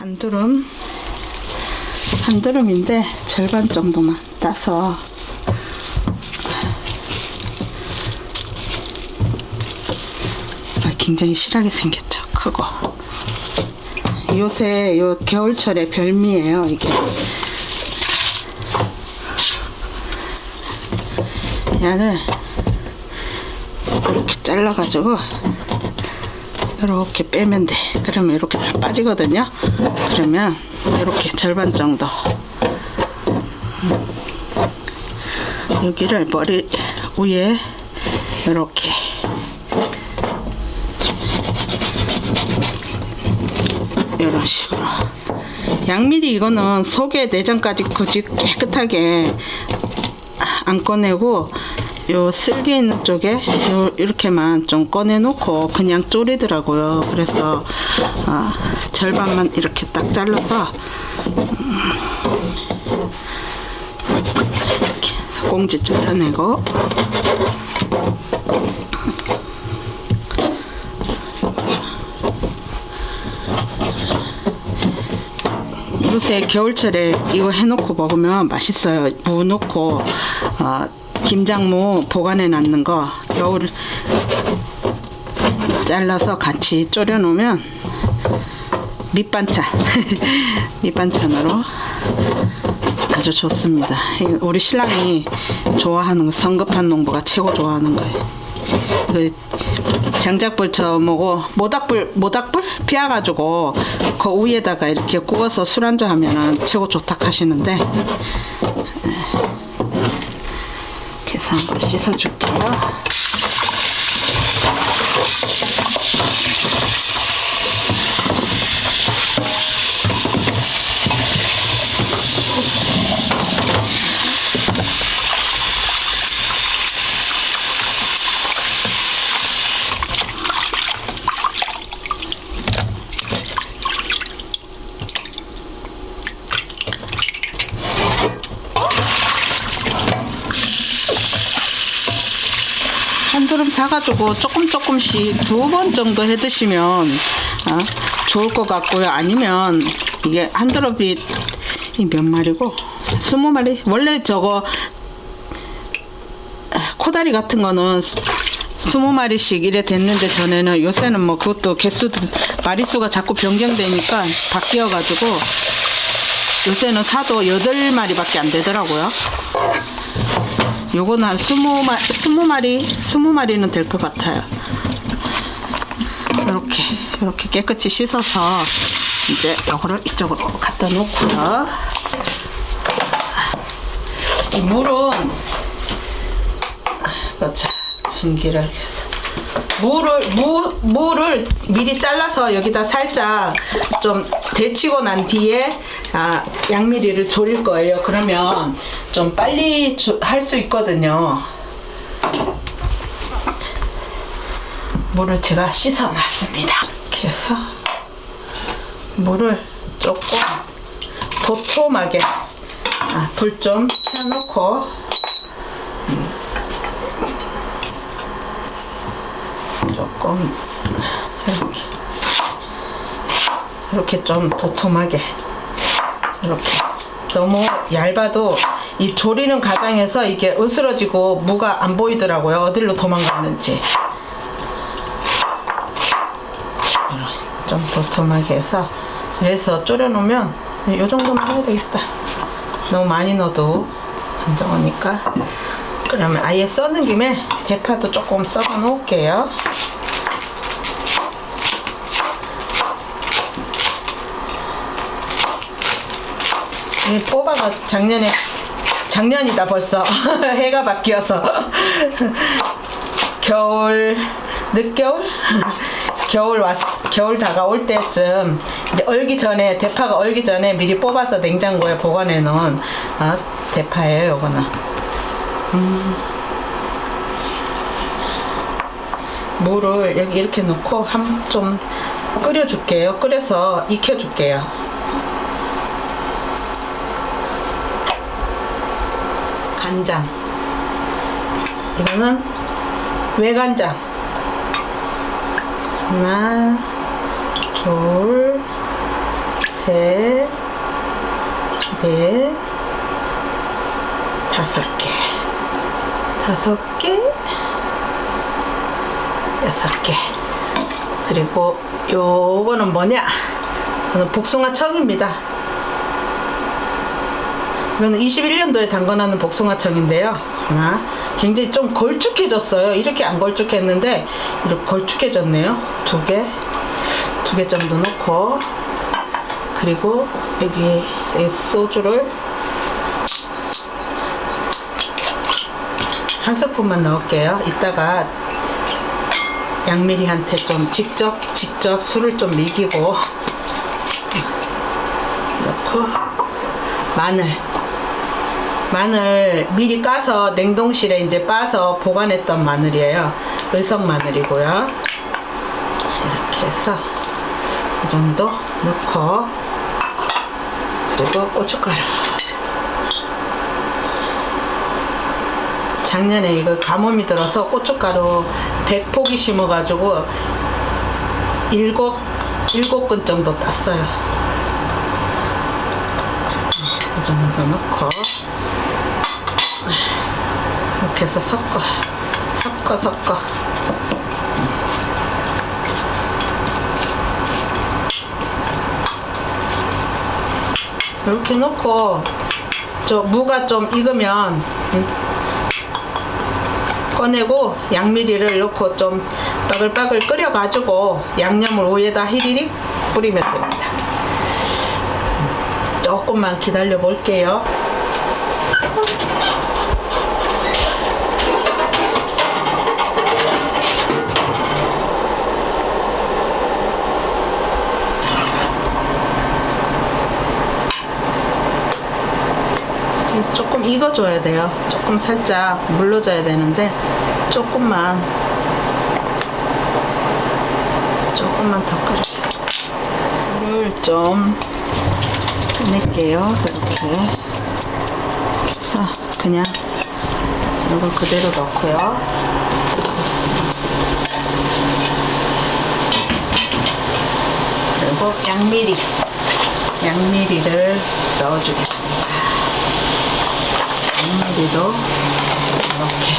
한 두름 한 두름인데 절반 정도만 따서 아, 굉장히 실하게 생겼죠 크고. 요새 요 겨울철의 별미예요 이게. 얘를 이렇게 잘라가지고 이렇게 빼면 돼. 그러면 이렇게 다 빠지거든요. 그러면 이렇게 절반 정도. 음. 여기를 머리 위에 이렇게 이런 식으로. 양미리 이거는 속에 내장까지 굳이 깨끗하게 안 꺼내고 요 쓸개 있는 쪽에 요 이렇게만 좀 꺼내놓고 그냥 졸이더라고요. 그래서 아, 절반만 이렇게 딱 잘라서 음, 이렇게 꽁지 잘라내고 요새 겨울철에 이거 해놓고 먹으면 맛있어요. 무 넣고 어, 김장무 보관해 놨는 거 겨울 잘라서 같이 졸여 놓으면 밑반찬 밑반찬으로 아주 좋습니다. 이 우리 신랑이 좋아하는 거 성급한 농부가 최고 좋아하는 거예요. 그 장작불 저뭐고 모닥불 모닥불 피워가지고 그 위에다가 이렇게 구워서 술 안주 하면은 최고 좋다 하시는데 그래서 한번 씻어줄게요. 한 두름 사가지고 조금 조금씩 두 번 정도 해 드시면 어, 좋을 것 같고요. 아니면 이게 한 두릅이 이몇 마리고 스무 마리 원래 저거 아, 코다리 같은 거는 스무 마리씩 이래 됐는데 전에는 요새는 뭐 그것도 개수도 마리수가 자꾸 변경되니까 바뀌어가지고 요새는 사도 여덟 마리밖에 안 되더라고요. 요거는 한 스무 마 스무 마리 스무 마리는 될 것 같아요. 이렇게 이렇게 깨끗이 씻어서 이제 요거를 이쪽으로 갖다 놓고요. 이 물은 보자 전기를 해서 물을 무, 무를 미리 잘라서 여기다 살짝 좀 데치고 난 뒤에 아, 양미리를 졸일 거예요. 그러면 좀 빨리 할 수 있거든요. 물을 제가 씻어 놨습니다. 이렇게 해서 물을 조금 도톰하게 아, 불좀 펴놓고 조금 이렇게 이렇게 좀 도톰하게 이렇게. 너무 얇아도 이 조리는 과정에서 이게 으스러지고 무가 안 보이더라고요. 어디로 도망갔는지. 좀 도톰하게 해서 그래서 졸여 놓으면 이 정도만 해야 되겠다. 너무 많이 넣어도 안 적으니까. 그러면 아예 써는 김에 대파도 조금 썰어 놓을게요 이 뽑아가 작년에 작년이다 벌써. 해가 바뀌어서. 겨울 늦겨울? 겨울 왔 겨울 다가올 때쯤 이제 얼기 전에 대파가 얼기 전에 미리 뽑아서 냉장고에 보관해 놓은 어, 대파예요 요거는. 음. 물을 여기 이렇게 넣고 한 좀 끓여 줄게요. 끓여서 익혀 줄게요 간장 이거는 외간장 하나 둘셋넷 다섯 개, 다섯 개, 여섯 개. 그리고 요거는 뭐냐? 이거는 복숭아청입니다. 이거는 21년도에 담궈놓은 복숭아청인데요. 하나. 굉장히 좀 걸쭉해졌어요. 이렇게 안 걸쭉했는데, 이렇게 걸쭉해졌네요. 두 개. 두 개 정도 넣고, 그리고 여기 이 소주를 한 스푼만 넣을게요. 이따가 양미리한테 좀 직접 직접 술을 좀 미기고 넣고 마늘 마늘 미리 까서 냉동실에 이제 빠서 보관했던 마늘이에요. 의성 마늘이고요. 이렇게 해서 이 정도 넣고 그리고 고춧가루 작년에 이거 가뭄이 들어서 고춧가루 100포기 심어가지고 일곱 일곱 근 정도 땄어요. 이 정도 넣고 이렇게 해서 섞어 섞어 섞어 이렇게 넣고 저 무가 좀 익으면 음, 꺼내고 양미리를 넣고 좀 빠글빠글 끓여가지고 양념을 위에다 히리릭 뿌리면 됩니다. 조금만 기다려 볼게요. 조금 익어줘야 돼요. 조금 살짝 물러줘야 되는데 조금만 조금만 더 끓여요. 물을 좀 낼게요. 이렇게 해서 그냥 이거 그대로 넣고요. 그리고 양미리 양미리를 넣어주겠습니다. 양미리도 이렇게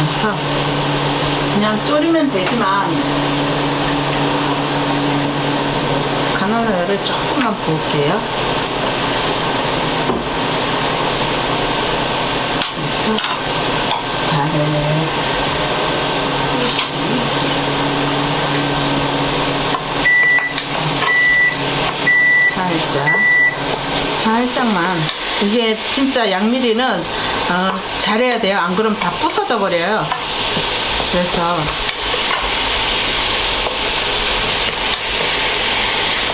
해서 그냥 졸이면 되지만 카놀라를 조금만 부을게요. 그래서 달을 살짝 살짝만 이게 진짜 양미리는 어, 잘해야 돼요 안 그러면 다 부서져 버려요 그래서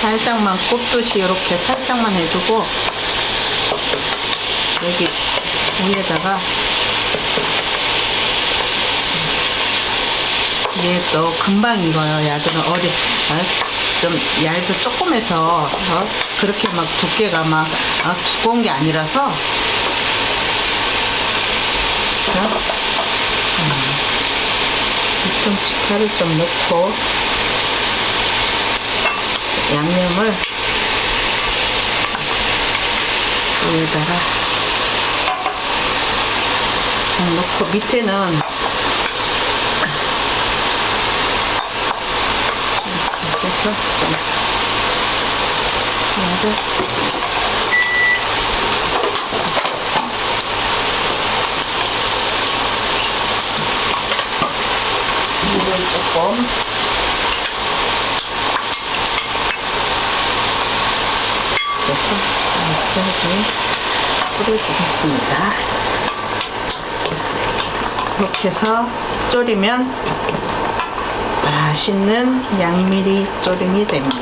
살짝만 꼽듯이 이렇게 살짝만 해주고 여기 위에다가 이게 또 금방 익어요. 야들은 어리, 어? 좀 얇고 조금해서 어? 그렇게 막 두께가 막 어? 두꺼운 게 아니라서 어? 음. 좀 치카를 좀 넣고 양념을 위에다가 좀 넣고 밑에는 그래서 좀 얘를 조금 이쪽에 뿌려주겠습니다. 이렇게 해서 졸이면 맛있는 양미리 조림이 됩니다.